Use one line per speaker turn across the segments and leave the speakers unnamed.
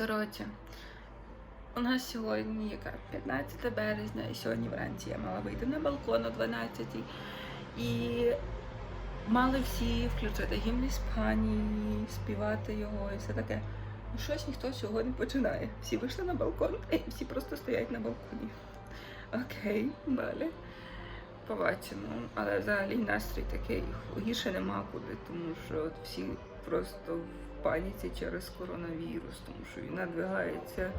Коротше, у нас сьогодні яка 15 березня, і сьогодні вранці я мала вийти на балкон о 12 і мали всі включити гімн Іспанії, співати його і все таке. Ну щось ніхто цього не починає. Всі вийшли на балкон, і всі просто стоять на балконі. Окей, далі. Побачимо. Але взагалі настрій такий гірше нема куди, тому що всі просто паніці через коронавірус, тому що він надвигається.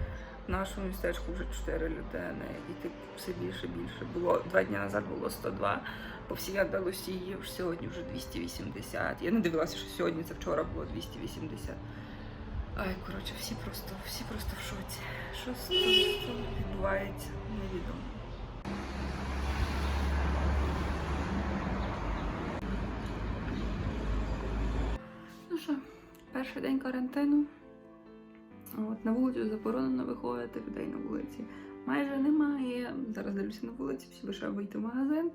В нашому містечку вже 4 людини, і типу все більше більше. Було два дні назад було 102, по всій Андалусії сьогодні вже 280. Я не дивилася, що сьогодні це вчора було 280. Ай, коротше, всі просто, всі просто в шоці. Що відбувається, невідомо. Ну що, перший день карантину. От, на вулицю заборонено виходити, людей на вулиці майже немає. Зараз дивлюся на вулиці, всі лише вийти в магазин.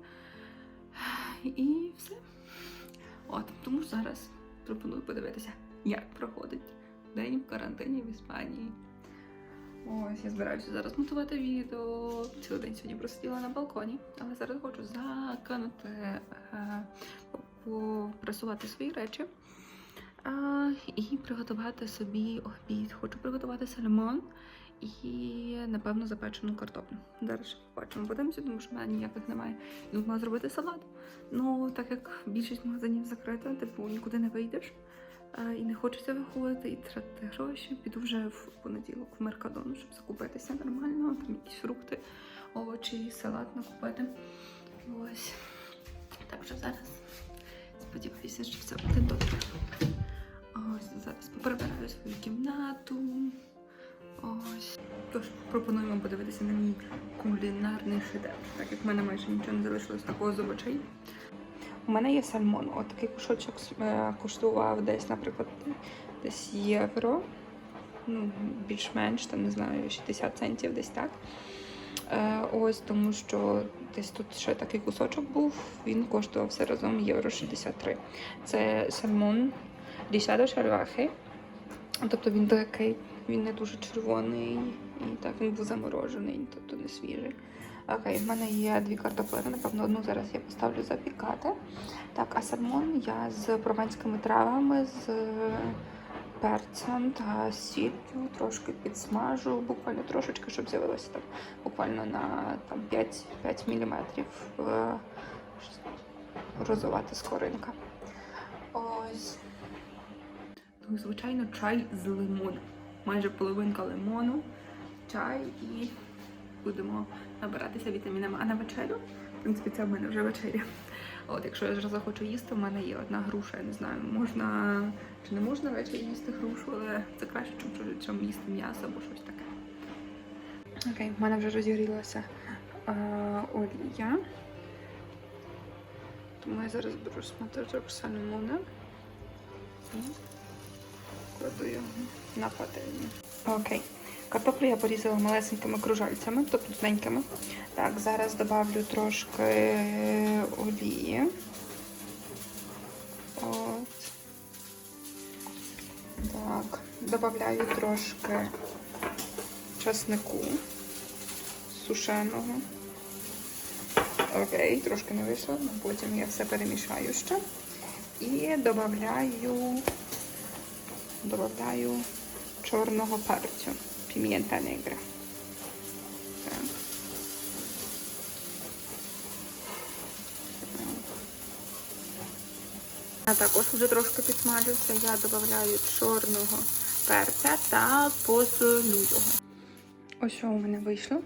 І все. От, тому ж зараз пропоную подивитися, як проходить день в карантині в Іспанії. Ось я збираюся зараз монтувати відео. Цілий день сьогодні просиділа на балконі, але зараз хочу заканути, е, попресувати свої речі. І приготувати собі обід. Хочу приготувати сальмон і, напевно, запечену картоплю. Зараз побачимо. Подивимося, тому що в мене ніяких немає. Думала зробити салат. Ну, так як більшість магазинів закрита, типу нікуди не вийдеш. а, І не хочеться виходити і тратити гроші. Піду вже в понеділок в Меркадон, щоб закупитися нормально, там якісь фрукти, овочі, салат накупити. Ось. Так що зараз сподіваюся, що все буде добре. Ось зараз поприбираю свою кімнату. Ось. Тож пропонуємо подивитися на мій кулінарний шедевр, так як в мене майже нічого не залишилось такого з овочей. У мене є сальмон. От такий кусочок е, коштував десь, наприклад, десь євро. Ну, більш-менш, там не знаю, 60 центів десь так. Е, ось тому що десь тут ще такий кусочок був, він коштував все разом євро 63. Це сальмон Рішадо шарвахи. Тобто він такий, він не дуже червоний, і так він був заморожений, тобто не свіжий. Окей, в мене є дві картоплини, напевно, одну зараз я поставлю запікати. Так, а сальмон я з прованськими травами, з перцем та сіллю трошки підсмажу, буквально трошечки, щоб з'явилося там буквально на там, 5, 5 мм розувати скоринка. Ось. Ну, звичайно, чай з лимоном. Майже половинка лимону, чай і будемо набиратися вітамінами. А на вечерю, в принципі, це в мене вже вечеря. От, якщо я вже захочу їсти, в мене є одна груша. Я не знаю, можна чи не можна ввечері їсти грушу, але це краще, чим, чим їсти м'ясо або щось таке. Окей, в мене вже розігрілася е, олія. Тому я зараз беру шматочок сальмона і кладу на пательню. Окей. Картоплю я порізала малесенькими кружальцями, тобто тоненькими. Так, зараз добавлю трошки олії. От. Так, додаю трошки часнику сушеного. Окей, трошки не вийшло, потім я все перемішаю ще. І додаю, додаю чорного перцю, пім'єнта негра. Так. А також вже трошки підсмажився, я додаю чорного перця та посолю його. Ось що у мене вийшло.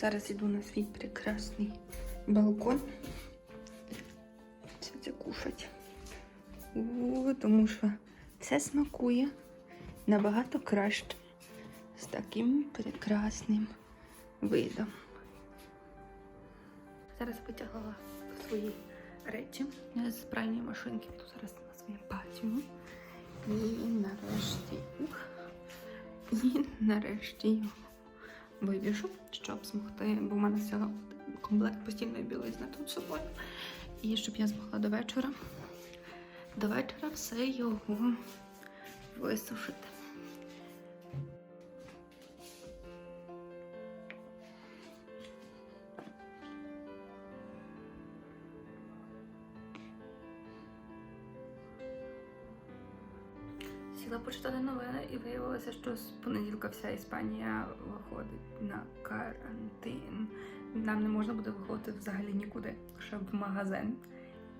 Зараз йду на свій прекрасний балкон. Все це кушать. О, тому що все смакує набагато краще з таким прекрасним видом. Зараз витягла свої речі з пральної машинки. Тут зараз на своєму патіо. І нарешті і нарешті його вивіжу, щоб змогти, бо в мене всього комплект постільної білизни тут з собою. І щоб я змогла до вечора до вечора все його висушити. Сіла почитати новини і виявилося, що з понеділка вся Іспанія виходить на карантин. Нам не можна буде виходити взагалі нікуди, лише в магазин,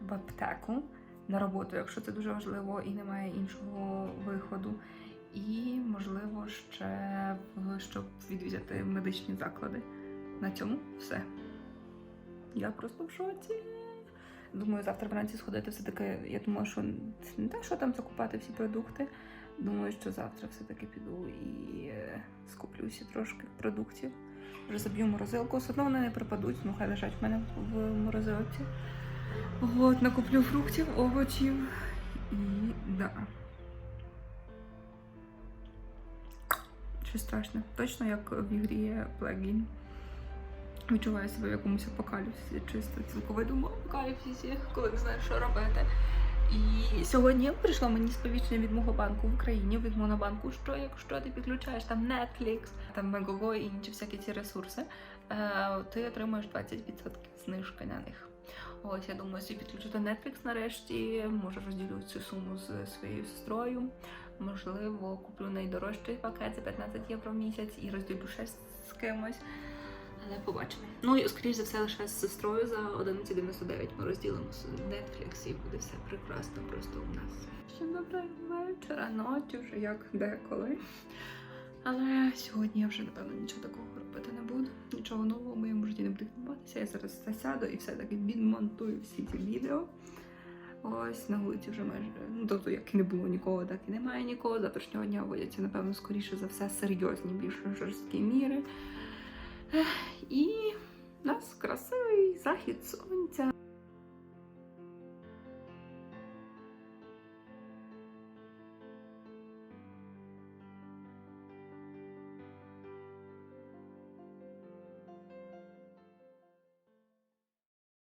в аптеку на роботу, якщо це дуже важливо і немає іншого виходу. І, можливо, ще щоб відвідати медичні заклади. На цьому все. Я просто в шоці. Думаю, завтра вранці сходити все-таки. Я думаю, що не те, що там закупати всі продукти. Думаю, що завтра все-таки піду і е, скуплюся трошки продуктів. Вже заб'ю морозилку. Все одно вони не пропадуть, ну хай лежать в мене в морозилці. От, накуплю фруктів, овочів і да. Щось страшне. Точно як в ігрі плагін. Відчуваю себе в якомусь апокаліпсисі, чисто цілковитому апокаліпсисі, коли не знаю, що робити. І сьогодні прийшло мені сповіщення від мого банку в Україні, від Монобанку, що якщо ти підключаєш там Netflix, там Megogo і інші всякі ці ресурси, е, ти отримуєш 20% знижки на них. Ось я думаю, собі підключити Netflix нарешті, може розділю цю суму з своєю сестрою. Можливо, куплю найдорожчий пакет за 15 євро в місяць і розділю ще з кимось. Але побачимо. Ну і скоріш за все лише з сестрою за 11,99 ми розділимо Netflix і буде все прекрасно просто у нас. Ще доброго вечора, ночі вже як деколи. Але сьогодні я вже напевно нічого такого робити не буду. Нічого нового в моєму житті не буде відбуватися. Я зараз засяду і все-таки відмонтую всі ці відео. Ось на вулиці вже майже ну тобто, як і не було нікого, так і немає нікого. Завтрашнього дня вводяться, напевно, скоріше за все, серйозні, більш жорсткі міри. І у нас красивий захід сонця.